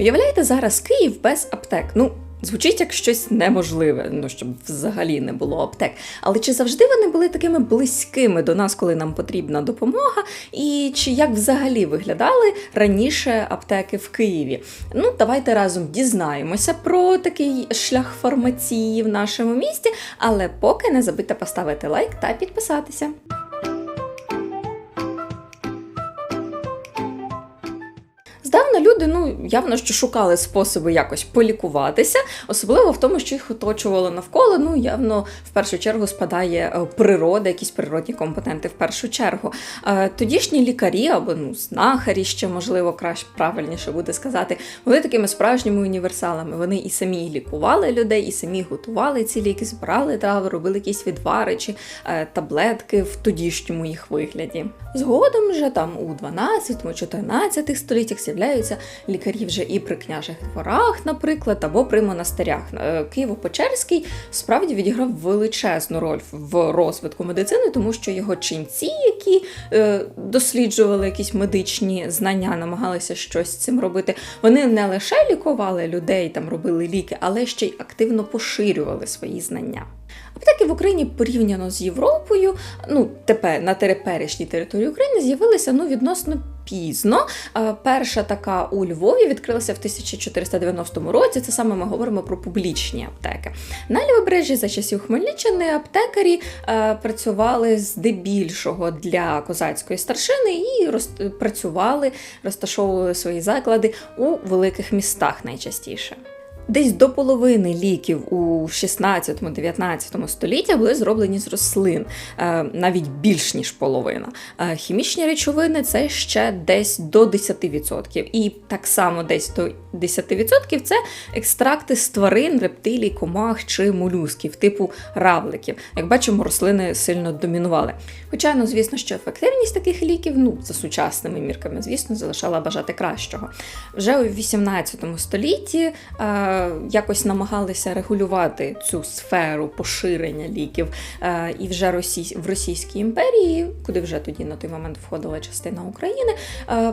Уявляєте зараз Київ без аптек? Ну, звучить як щось неможливе, ну щоб взагалі не було аптек. Але чи завжди вони були такими близькими до нас, коли нам потрібна допомога? І чи як взагалі виглядали раніше аптеки в Києві? Ну, давайте разом дізнаємося про такий шлях фармації в нашому місті. Але поки не забудьте поставити лайк та підписатися. Люди ну явно що шукали способи якось полікуватися, особливо в тому, що їх оточувало навколо. Ну явно в першу чергу спадає е, природа, якісь природні компоненти в першу чергу. Е, Тодішні лікарі або ну знахарі, ще можливо краще правильніше буде сказати, були такими справжніми універсалами. Вони і самі лікували людей, і самі готували ці ліки, збирали трави, робили якісь відвари чи е, таблетки в тодішньому їх вигляді. Згодом вже там у 12-14 століттях з'являються лікарі вже і при княжих дворах, наприклад, або при монастирях. Е, Києво-Печерський справді відіграв величезну роль в розвитку медицини, тому що його ченці, які е, досліджували якісь медичні знання, намагалися щось з цим робити. Вони не лише лікували людей, там робили ліки, але ще й активно поширювали свої знання. Аптеки в Україні порівняно з Європою, ну тепер на теперішній території України з'явилися ну відносно пізно. Перша така у Львові відкрилася в 1490 році. Це саме ми говоримо про публічні аптеки. На Лівобережжі за часів Хмельниччини аптекарі е, працювали здебільшого для козацької старшини і роз- працювали, розташовували свої заклади у великих містах найчастіше. Десь до половини ліків у 16-19 столітті були зроблені з рослин, е, навіть більш ніж половина. Е, Хімічні речовини це ще десь до 10%. І так само десь до 10% це екстракти з тварин, рептилій, комах чи молюсків, типу равликів. Як бачимо, рослини сильно домінували. Хоча, ну, звісно, що ефективність таких ліків, ну, за сучасними мірками, звісно, залишала бажати кращого. Вже у 18 столітті е, якось намагалися регулювати цю сферу поширення ліків. Е, і вже Росій, в Російській імперії, куди вже тоді на той момент входила частина України. Е,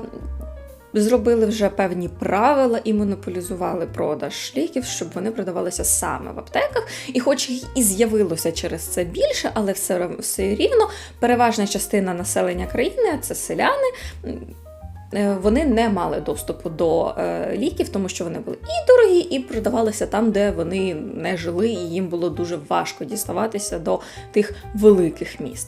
Зробили вже певні правила і монополізували продаж ліків, щоб вони продавалися саме в аптеках. І хоч їх і з'явилося через це більше, але все, все рівно переважна частина населення країни, це селяни. е, Вони не мали доступу до е, ліків, тому що вони були і дорогі, і продавалися там, де вони не жили, і їм було дуже важко діставатися до тих великих міст.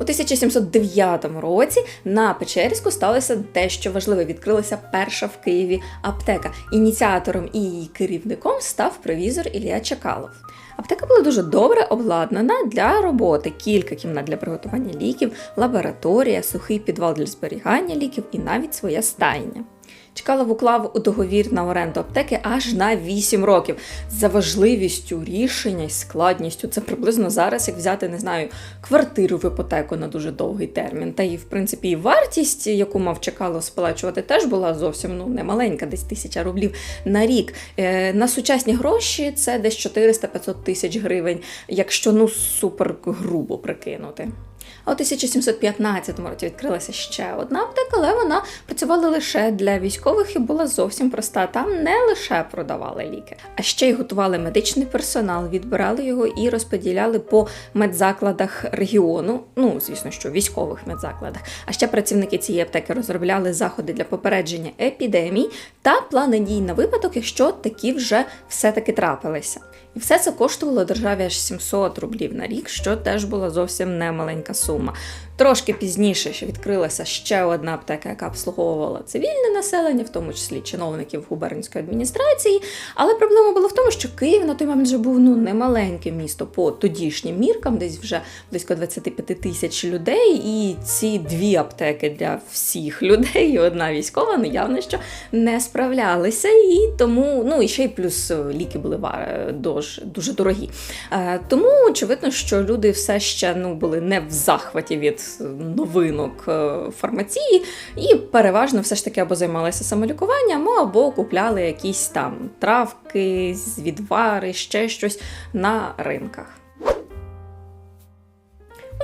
У 1709 році на Печерську сталося дещо важливе. Відкрилася перша в Києві аптека. Ініціатором і її керівником став провізор Ілля Чекалов. Аптека була дуже добре обладнана для роботи. Кілька кімнат для приготування ліків, лабораторія, сухий підвал для зберігання ліків і навіть своя стайня. Чкалов уклав у договір на оренду аптеки аж на 8 років. За важливістю рішення і складністю це приблизно зараз, як взяти, не знаю, квартиру в іпотеку на дуже довгий термін. Та і в принципі і вартість, яку мав Чекалов сплачувати, теж була зовсім ну немаленька, десь тисяча рублів на рік. Е, на сучасні гроші це десь 400-500 тисяч гривень, якщо ну супер грубо прикинути. А у 1715 році відкрилася ще одна аптека, але вона працювала лише для військових і була зовсім проста. Там не лише продавали ліки, а ще й готували медичний персонал, відбирали його і розподіляли по медзакладах регіону. Ну, звісно, що військових медзакладах. А ще працівники цієї аптеки розробляли заходи для попередження епідемій та плани дій на випадок, якщо такі вже все-таки трапилися. І все це коштувало державі аж 700 рублів на рік, що теж була зовсім немаленька soma. Трошки пізніше ще відкрилася ще одна аптека, яка обслуговувала цивільне населення, в тому числі чиновників губернської адміністрації. Але проблема була в тому, що Київ на той момент вже був ну немаленьке місто по тодішнім міркам, десь вже близько 25 тисяч людей. І ці дві аптеки для всіх людей, і одна військова, ну явно що не справлялися. І тому, ну і ще й плюс ліки були дуже, дуже дорогі. Е, Тому очевидно, що люди все ще ну були не в захваті від новинок е, фармації, і переважно все ж таки або займалися самолікуванням, або купляли якісь там травки, відвари, ще щось на ринках.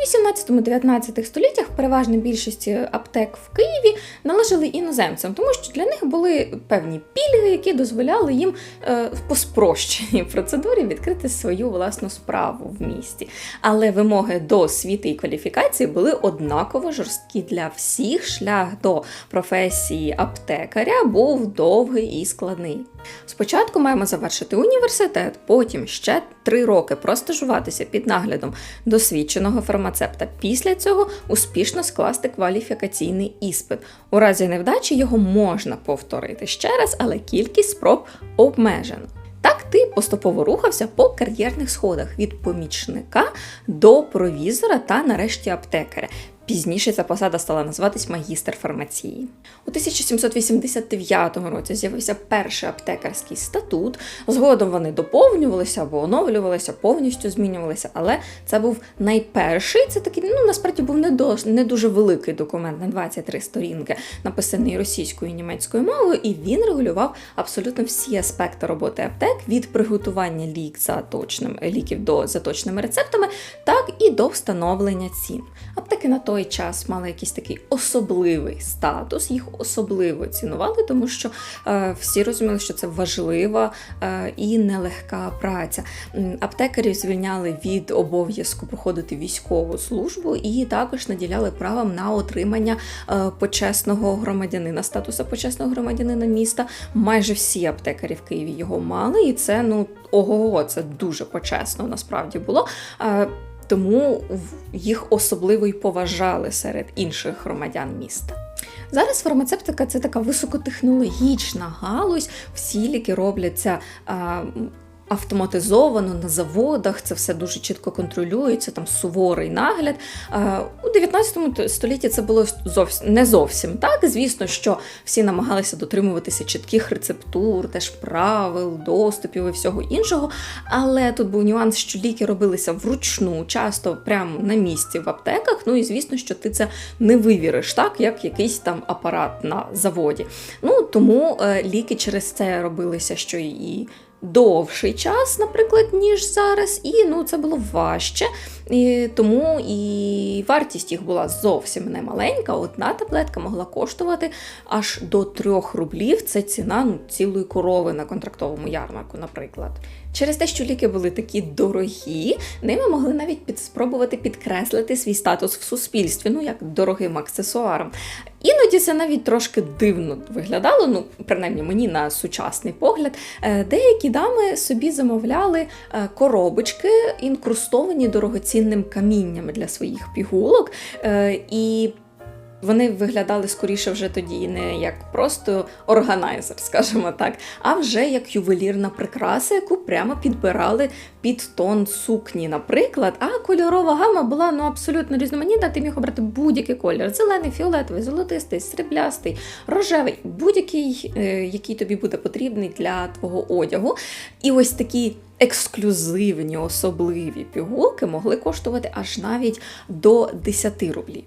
У У 18-19 століттях переважна більшість аптек в Києві належали іноземцям, тому що для них були певні пільги, які дозволяли їм е, по спрощеній процедурі відкрити свою власну справу в місті. Але вимоги до освіти і кваліфікації були однаково жорсткі для всіх. Шлях до професії аптекаря був довгий і складний. Спочатку маємо завершити університет, потім ще три роки простажуватися під наглядом досвідченого фармацевта. Після цього успішно скласти кваліфікаційний іспит. У разі невдачі його можна повторити ще раз, але кількість спроб обмежена. Так ти поступово рухався по кар'єрних сходах від помічника до провізора та нарешті аптекаря. Пізніше ця посада стала називатись магістр фармації. У 1789 році з'явився перший аптекарський статут. Згодом вони доповнювалися або оновлювалися, повністю змінювалися. Але це був найперший. Це такий, ну насправді був не, до, не дуже великий документ на 23 сторінки, написаний російською і німецькою мовою, і він регулював абсолютно всі аспекти роботи аптек від приготування лік за точним ліків до за точними рецептами, так і до встановлення цін. Аптеки на той час мали якийсь такий особливий статус, їх особливо цінували, тому що е, всі розуміли, що це важлива е, і нелегка праця. Аптекарів звільняли від обов'язку проходити військову службу і також наділяли правом на отримання е, почесного громадянина, статусу почесного громадянина міста. Майже всі аптекарі в Києві його мали, і це ну ого, це дуже почесно насправді було. Тому їх особливо й поважали серед інших громадян міста. Зараз фармацевтика це така високотехнологічна галузь. Всі ліки робляться а, автоматизовано на заводах. Це все дуже чітко контролюється, там суворий нагляд. У 19 столітті це було зовсім не зовсім так. Звісно, що всі намагалися дотримуватися чітких рецептур, теж правил, доступів і всього іншого. Але тут був нюанс, що ліки робилися вручну, часто прямо на місці в аптеках. Ну і звісно, що ти це не вивіриш так, як якийсь там апарат на заводі. Ну тому е, ліки через це робилися, що і довший час, наприклад, ніж зараз, і ну це було важче. І тому і вартість їх була зовсім не маленька. Одна таблетка могла коштувати аж до 3 рублів. Це ціна ну, цілої корови на контрактовому ярмарку, наприклад. Через те, що ліки були такі дорогі, ними могли навіть під, спробувати підкреслити свій статус в суспільстві, ну як дорогим аксесуаром. Іноді це навіть трошки дивно виглядало, ну принаймні мені на сучасний погляд. Е, Деякі дами собі замовляли е, коробочки, інкрустовані дорогоцінним камінням для своїх пігулок. е, І вони виглядали скоріше вже тоді не як просто органайзер, скажімо так, а вже як ювелірна прикраса, яку прямо підбирали під тон сукні, наприклад. А кольорова гама була ну абсолютно різноманітна. Ти міг обрати будь-який колір: зелений, фіолетовий, золотистий, сріблястий, рожевий, будь-який, е, який тобі буде потрібний для твого одягу. І ось такі. Ексклюзивні особливі пігулки могли коштувати аж навіть до 10 рублів.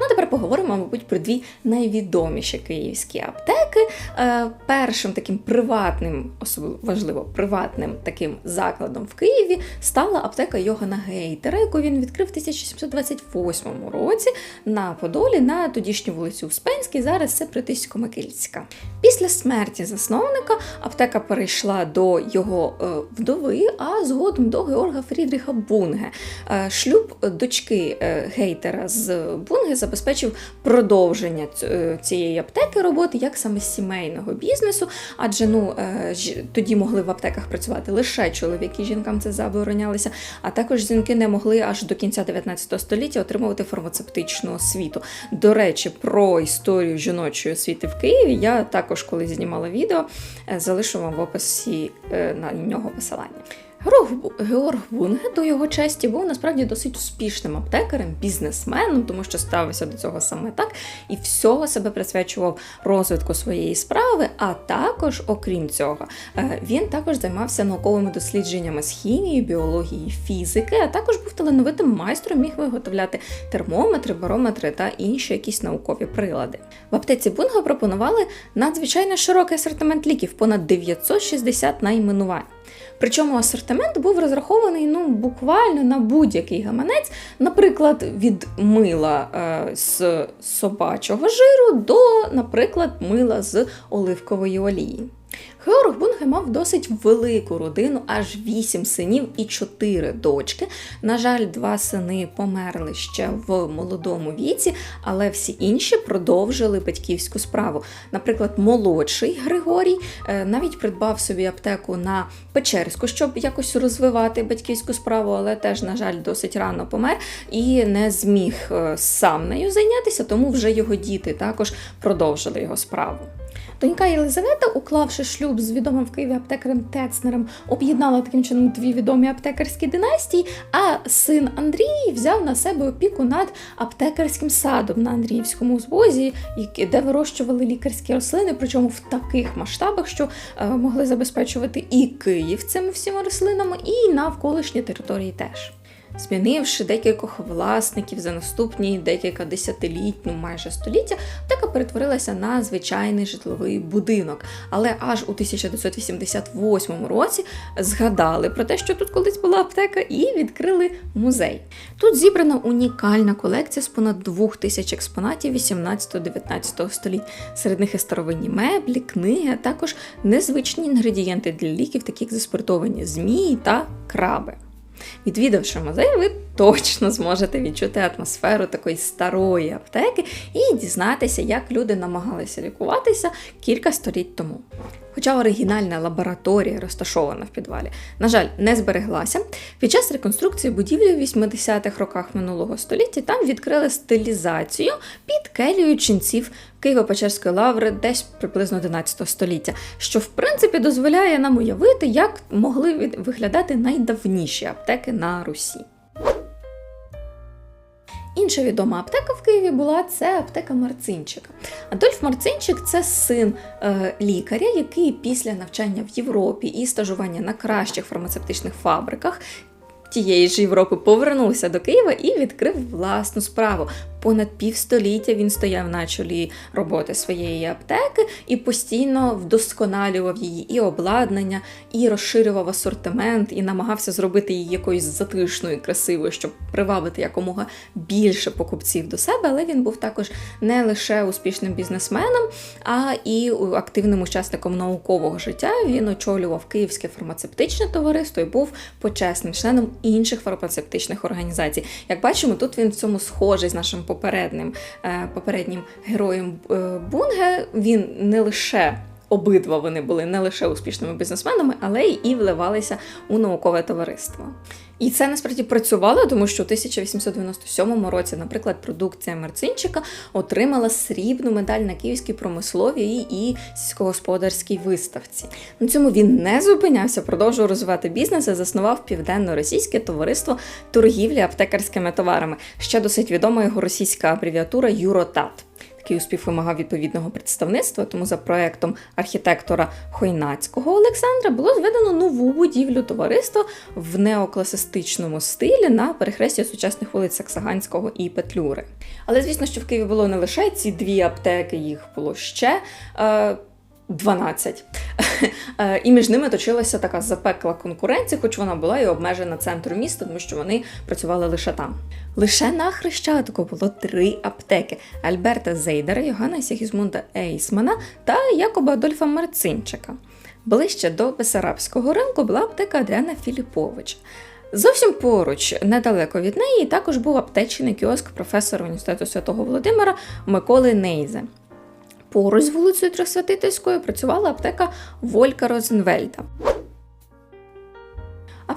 Ну, тепер поговоримо, мабуть, про дві найвідоміші київські аптеки. Е, першим таким приватним, особливо важливо, приватним таким закладом в Києві стала аптека Йогана Гейтера, яку він відкрив в 1728 році на Подолі на тодішню вулицю Успенській, зараз це Притисько-Микільська. Після смерті засновника аптека перейшла до його е, вдови, а згодом до Георга Фрідріха Бунге. Е, шлюб дочки е, Гейтера з Бунге забезпечив продовження е, цієї аптеки роботи як саме сімейного бізнесу, адже ну е, тоді могли в аптеках працювати лише чоловіки, жінкам це заборонялося, а також жінки не могли аж до кінця 19 століття отримувати фармацевтичну освіту. До речі, про історію жіночої освіти в Києві я також колись знімала відео, е, залишу вам в описі на нього посилання. Георг, Бунге до його честі був насправді досить успішним аптекарем, бізнесменом, тому що ставився до цього саме так і всього себе присвячував розвитку своєї справи. А також, окрім цього, е, він також займався науковими дослідженнями з хімії, біології, фізики, а також був талановитим майстром, міг виготовляти термометри, барометри та інші якісь наукові прилади. В аптеці Бунга пропонували надзвичайно широкий асортимент ліків, понад 960 найменувань. Причому асортимент був розрахований ну, буквально на будь-який гаманець, наприклад, від мила е, з собачого жиру до, наприклад, мила з оливкової олії. Георг Бунге мав досить велику родину, аж вісім синів і чотири дочки. На жаль, два сини померли ще в молодому віці, але всі інші продовжили батьківську справу. Наприклад, молодший Григорій е, навіть придбав собі аптеку на Печерську, щоб якось розвивати батьківську справу, але теж, на жаль, досить рано помер і не зміг е, сам нею зайнятися, тому вже його діти також продовжили його справу. Донька Єлизавета, уклавши шлюб з відомим в Києві аптекарем Тецнером, об'єднала таким чином дві відомі аптекарські династії, а син Андрій взяв на себе опіку над аптекарським садом на Андріївському узвозі, які- де вирощували лікарські рослини, причому в таких масштабах, що е, могли забезпечувати і Київ цими всіма рослинами, і навколишні території теж. Змінивши декількох власників за наступні декілька десятиліть, ну майже століття, аптека перетворилася на звичайний житловий будинок. Але аж у 1988 році згадали про те, що тут колись була аптека, і відкрили музей. Тут зібрана унікальна колекція з понад двох тисяч експонатів 18-19 століть. Серед них і старовинні меблі, книги, а також незвичні інгредієнти для ліків, такі як заспиртовані змії та краби. Відвідавши музей, ви точно зможете відчути атмосферу такої старої аптеки і дізнатися, як люди намагалися лікуватися кілька століть тому. Хоча оригінальна лабораторія, розташована в підвалі, на жаль, не збереглася. Під час реконструкції будівлі в 80-х роках минулого століття там відкрили стилізацію під келію ченців Києво-Печерської лаври десь приблизно 11 століття, що в принципі дозволяє нам уявити, як могли виглядати найдавніші аптеки на Русі. Інша відома аптека в Києві була це аптека Марцинчика. Адольф Марцинчик це син е, лікаря, який після навчання в Європі і стажування на кращих фармацевтичних фабриках тієї ж Європи повернувся до Києва і відкрив власну справу. Понад півстоліття він стояв на чолі роботи своєї аптеки і постійно вдосконалював її і обладнання, і розширював асортимент, і намагався зробити її якоюсь затишною, красивою, щоб привабити якомога більше покупців до себе. Але він був також не лише успішним бізнесменом, а і активним учасником наукового життя. Він очолював Київське фармацевтичне товариство і був почесним членом інших фармацевтичних організацій. Як бачимо, тут він в цьому схожий з нашим попереднім, е, попереднім героєм е, Бунге. Він не лише обидва вони були не лише успішними бізнесменами, але й і вливалися у наукове товариство. І це насправді працювало, тому що у 1897 році, наприклад, продукція Марцинчика отримала срібну медаль на Київській промисловій і сільськогосподарській виставці. На цьому він не зупинявся, продовжував розвивати бізнес і заснував південно-російське товариство торгівлі аптекарськими товарами. Ще досить відома його російська абревіатура Юротат. Такий успів вимагав відповідного представництва, тому за проектом архітектора Хойнацького Олександра було зведено нову будівлю товариства в неокласистичному стилі на перехресті сучасних вулиць Саксаганського і Петлюри. Але звісно, що в Києві було не лише ці дві аптеки, їх було ще. Е- 12. Е, І між ними точилася така запекла конкуренція, хоч вона була і обмежена центром міста, тому що вони працювали лише там. Лише на Хрещатику було три аптеки: Альберта Зейдера, Йоганна Сігізмунда Ейсмана та Якоба Адольфа Марцинчика. Ближче до Бесарабського ринку була аптека Адріана Філіповича. Зовсім поруч, недалеко від неї, також був аптечний кіоск професора університету святого Володимира Миколи Нейзе. Поруч з вулицею Трьохсвятительською працювала аптека Волька Розенвельда.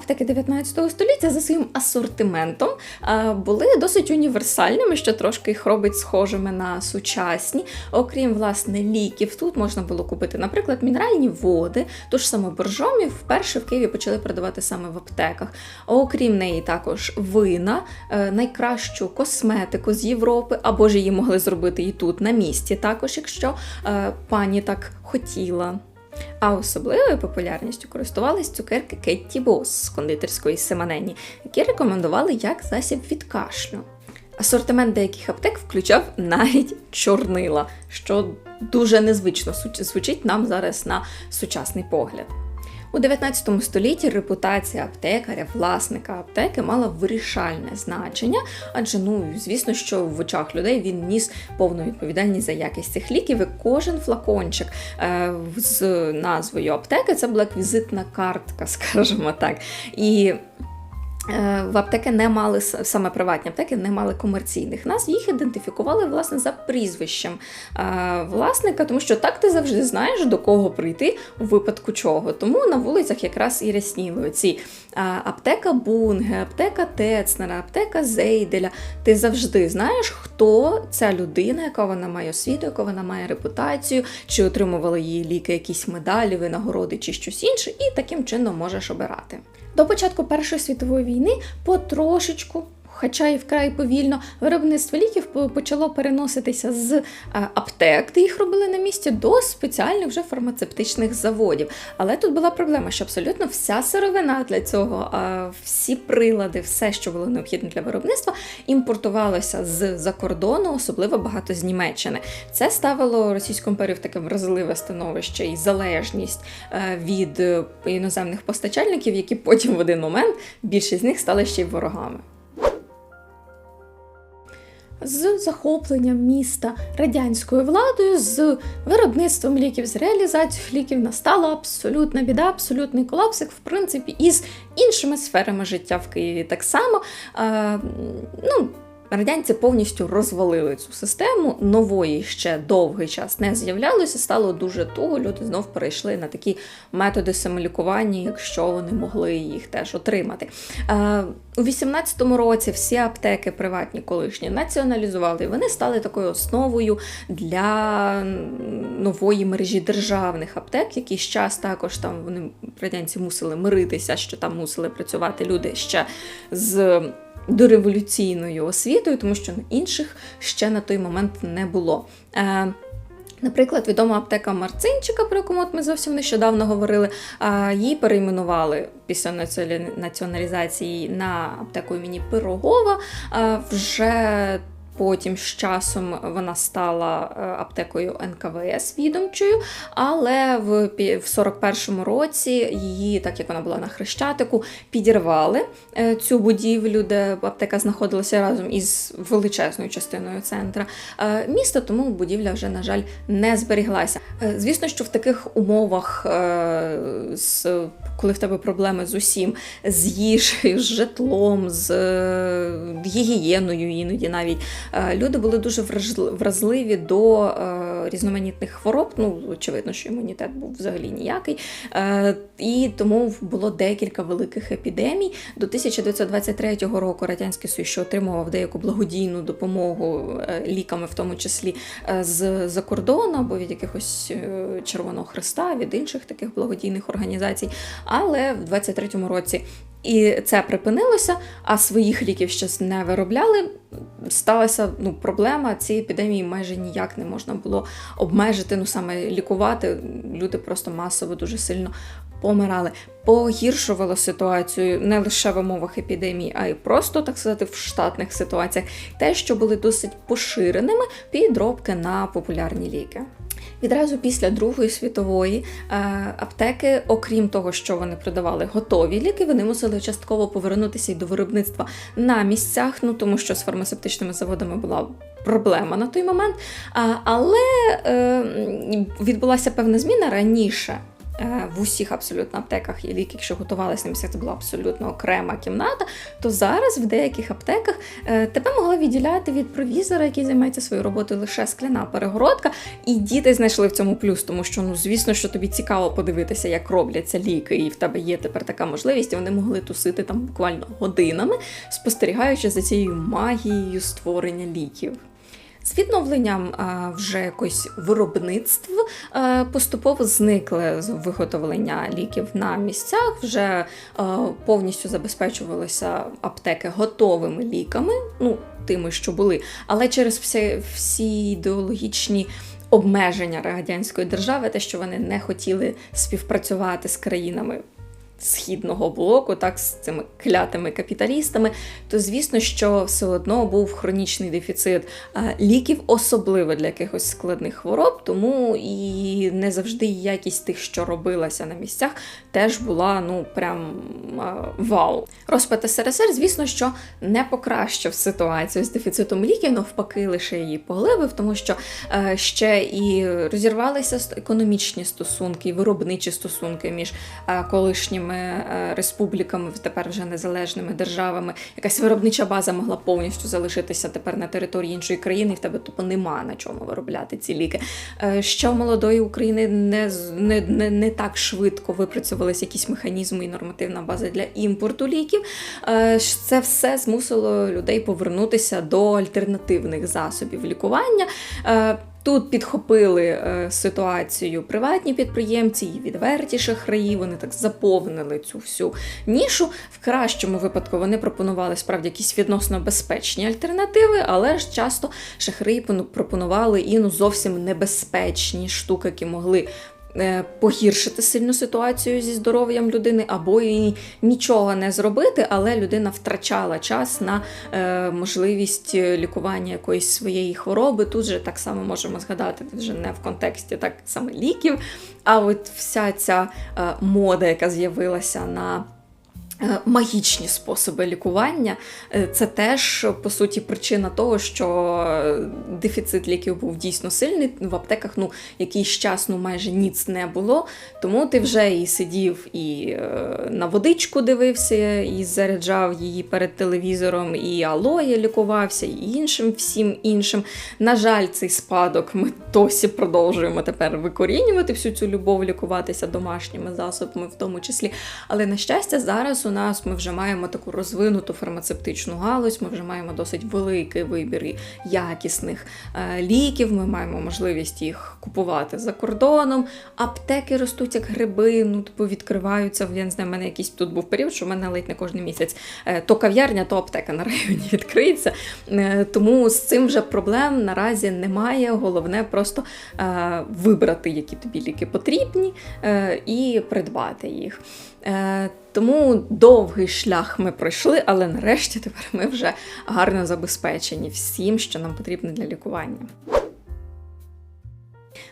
Аптеки 19 століття за своїм асортиментом е, були досить універсальними, що трошки їх робить схожими на сучасні. Окрім власне ліків, тут можна було купити, наприклад, мінеральні води, ту ж саму боржомі вперше в Києві почали продавати саме в аптеках. Окрім неї, також вина, е, найкращу косметику з Європи, або ж її могли зробити і тут на місці, також якщо е, пані так хотіла. А особливою популярністю користувались цукерки Кетті Бос з кондитерської Семенені, які рекомендували як засіб від кашлю. Асортимент деяких аптек включав навіть чорнила, що дуже незвично звучить нам зараз на сучасний погляд. У 19 столітті репутація аптекаря, власника аптеки мала вирішальне значення, адже ну звісно, що в очах людей він ніс повну відповідальність за якість цих ліків. І кожен флакончик е, з назвою аптеки це була квізитна картка, скажімо так. І В аптеки не мали саме приватні аптеки, не мали комерційних назв. Їх ідентифікували власне за прізвищем е, власника, тому що так ти завжди знаєш до кого прийти у випадку чого. Тому на вулицях якраз і рясніли оці е, аптека Бунге, аптека Тецнера, аптека Зейделя. Ти завжди знаєш, хто ця людина, яка вона має освіту, яка вона має репутацію, чи отримували її ліки, якісь медалі, винагороди чи щось інше, і таким чином можеш обирати. До початку Першої світової війни потрошечку. Хоча і вкрай повільно виробництво ліків почало переноситися з е, аптек, де їх робили на місці, до спеціальних вже фармацевтичних заводів. Але тут була проблема, що абсолютно вся сировина для цього, е, всі прилади, все, що було необхідне для виробництва, імпортувалося з-за кордону, особливо багато з Німеччини. Це ставило Російську імперію в таке вразливе становище і залежність е, від іноземних постачальників, які потім в один момент більшість з них стали ще й ворогами. З захопленням міста радянською владою, з виробництвом ліків, з реалізацією ліків настала абсолютна біда, абсолютний колапс, як в принципі і з іншими сферами життя в Києві. Так само е, ну, радянці повністю розвалили цю систему, нової ще довгий час не з'являлося, стало дуже туго. Люди знов перейшли на такі методи самолікування, якщо вони могли їх теж отримати. Е, у 18-му році всі аптеки приватні колишні націоналізували, і вони стали такою основою для нової мережі державних аптек. Якийсь час також там вони радянці мусили миритися, що там мусили працювати люди ще з дореволюційною освітою, тому що інших ще на той момент не було. Е, Наприклад, відома аптека Марцинчика, про яку ми зовсім нещодавно говорили, її перейменували після націоналізації на аптеку імені Пирогова. Вже потім з часом вона стала е, аптекою НКВС відомчою, але в 41-му році її, так як вона була на Хрещатику, підірвали е, цю будівлю, де аптека знаходилася разом із величезною частиною центра е, міста, тому будівля вже, на жаль, не зберіглася. Звісно, що в таких умовах, коли в тебе проблеми з усім, з їжею, з житлом, з гігієною, іноді навіть люди були дуже вразливі до е, різноманітних хвороб. Ну, очевидно, що імунітет був взагалі ніякий. Е, І тому було декілька великих епідемій. До 1923 року Радянський Союз ще отримував деяку благодійну допомогу е, ліками, в тому числі е, з за кордону або від якихось е, Червоного Христа, від інших таких благодійних організацій. Але в 23-му році і це припинилося, а своїх ліків щось не виробляли. Сталася ну, проблема цієї епідемії майже ніяк не можна було обмежити, ну саме лікувати. Люди просто масово дуже сильно помирали. Погіршувало ситуацію не лише в умовах епідемії, а й просто, так сказати, в штатних ситуаціях. Те, що були досить поширеними підробки на популярні ліки. Відразу після Другої світової е, аптеки, окрім того, що вони продавали готові ліки, вони мусили частково повернутися й до виробництва на місцях, ну тому що з фармацевтичними заводами була проблема на той момент. Але е, відбулася певна зміна раніше. Е, В усіх абсолютно аптеках є ліки, якщо готувалися на місцях, це була абсолютно окрема кімната. То зараз в деяких аптеках е, тебе могла відділяти від провізора, який займається своєю роботою лише скляна перегородка, і діти знайшли в цьому плюс, тому що ну звісно, що тобі цікаво подивитися, як робляться ліки, і в тебе є тепер така можливість. І вони могли тусити там буквально годинами, спостерігаючи за цією магією створення ліків. З відновленням а, вже якось виробництв а, поступово зникли з виготовлення ліків на місцях. Вже а, повністю забезпечувалися аптеки готовими ліками, ну тими, що були. Але через всі, всі ідеологічні обмеження радянської держави, те, що вони не хотіли співпрацювати з країнами східного блоку, так з цими клятими капіталістами, то звісно, що все одно був хронічний дефіцит ліків, особливо для якихось складних хвороб, тому і не завжди якість тих, що робилася на місцях, теж була ну прям вау. Розпад СРСР, звісно, що не покращив ситуацію з дефіцитом ліків, навпаки, лише її поглибив, тому що е, ще і розірвалися економічні стосунки, і виробничі стосунки між е, колишніми е, республіками, тепер вже незалежними державами. Якась виробнича база могла повністю залишитися тепер на території іншої країни, і в тебе тупо нема на чому виробляти ці ліки. Е, Що в молодої України не, не, не, не так швидко випрацьовувалися якісь механізми і нормативна база для імпорту ліків. Е, Це все змусило людей повернутися до альтернативних засобів лікування. Тут підхопили е, ситуацію приватні підприємці і відверті шахраї. Вони так заповнили цю всю нішу. В кращому випадку вони пропонували справді якісь відносно безпечні альтернативи, але ж часто шахраї пон- пропонували і ну зовсім небезпечні штуки, які могли. Е, Погіршити сильну ситуацію зі здоров'ям людини, або і нічого не зробити, але людина втрачала час на е, можливість лікування якоїсь своєї хвороби. Тут же так само можемо згадати, вже не в контексті так саме ліків, а от вся ця е, мода, яка з'явилася на е, магічні способи лікування, е, це теж по суті причина того, що е, дефіцит ліків був дійсно сильний. В аптеках ну якийсь час ну майже ніц не було. Тому ти вже і сидів і е, на водичку дивився, і заряджав її перед телевізором, і алоє лікувався, і іншим всім іншим. На жаль, цей спадок ми досі продовжуємо тепер викорінювати всю цю любов, лікуватися домашніми засобами, в тому числі. Але на щастя, зараз у нас ми вже маємо таку розвинуту фармацевтичну галузь, ми вже маємо досить великий вибір якісних е, ліків. Ми маємо можливість їх купувати за кордоном. Аптеки ростуть як гриби, ну типу відкриваються. Я не знаю, в мене якийсь тут був період, що в мене ледь не кожен місяць е, то кав'ярня, то аптека на районі відкриється. Е, Тому з цим вже проблем наразі немає. Головне просто вибрати, які тобі ліки потрібні, і придбати їх. Е, Тому довгий шлях ми пройшли, але нарешті тепер ми вже гарно забезпечені всім, що нам потрібно для лікування.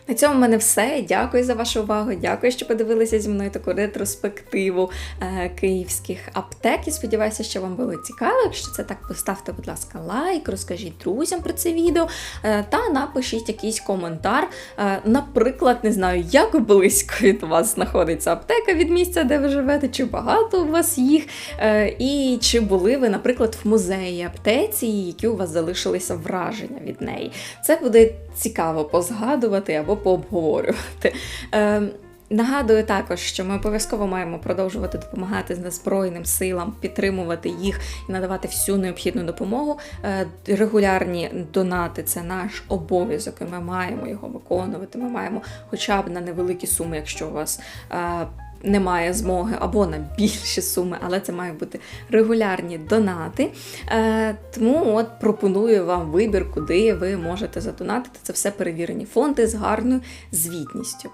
На цьому в мене все. Дякую за вашу увагу. Дякую, що подивилися зі мною таку ретроспективу е, київських аптек. І сподіваюся, що вам було цікаво. Якщо це так, поставте, будь ласка, лайк, розкажіть друзям про це відео е, та напишіть якийсь коментар. Е, наприклад, не знаю, як близько від вас знаходиться аптека від місця, де ви живете, чи багато у вас їх, і чи були ви, наприклад, в музеї аптеці, які у вас залишилися враження від неї. Це буде цікаво позгадувати або пообговорювати. Е, Нагадую також, що ми обов'язково маємо продовжувати допомагати Збройним силам, підтримувати їх і надавати всю необхідну допомогу. Е, Регулярні донати це наш обов'язок, і ми маємо його виконувати. Ми маємо хоча б на невеликі суми, якщо у вас. Немає змоги або на більші суми, але це мають бути регулярні донати. Е, тому от пропоную вам вибір, куди ви можете задонатити. Це все перевірені фонди з гарною звітністю.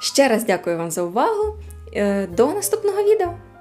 Ще раз дякую вам за увагу. Е, До наступного відео!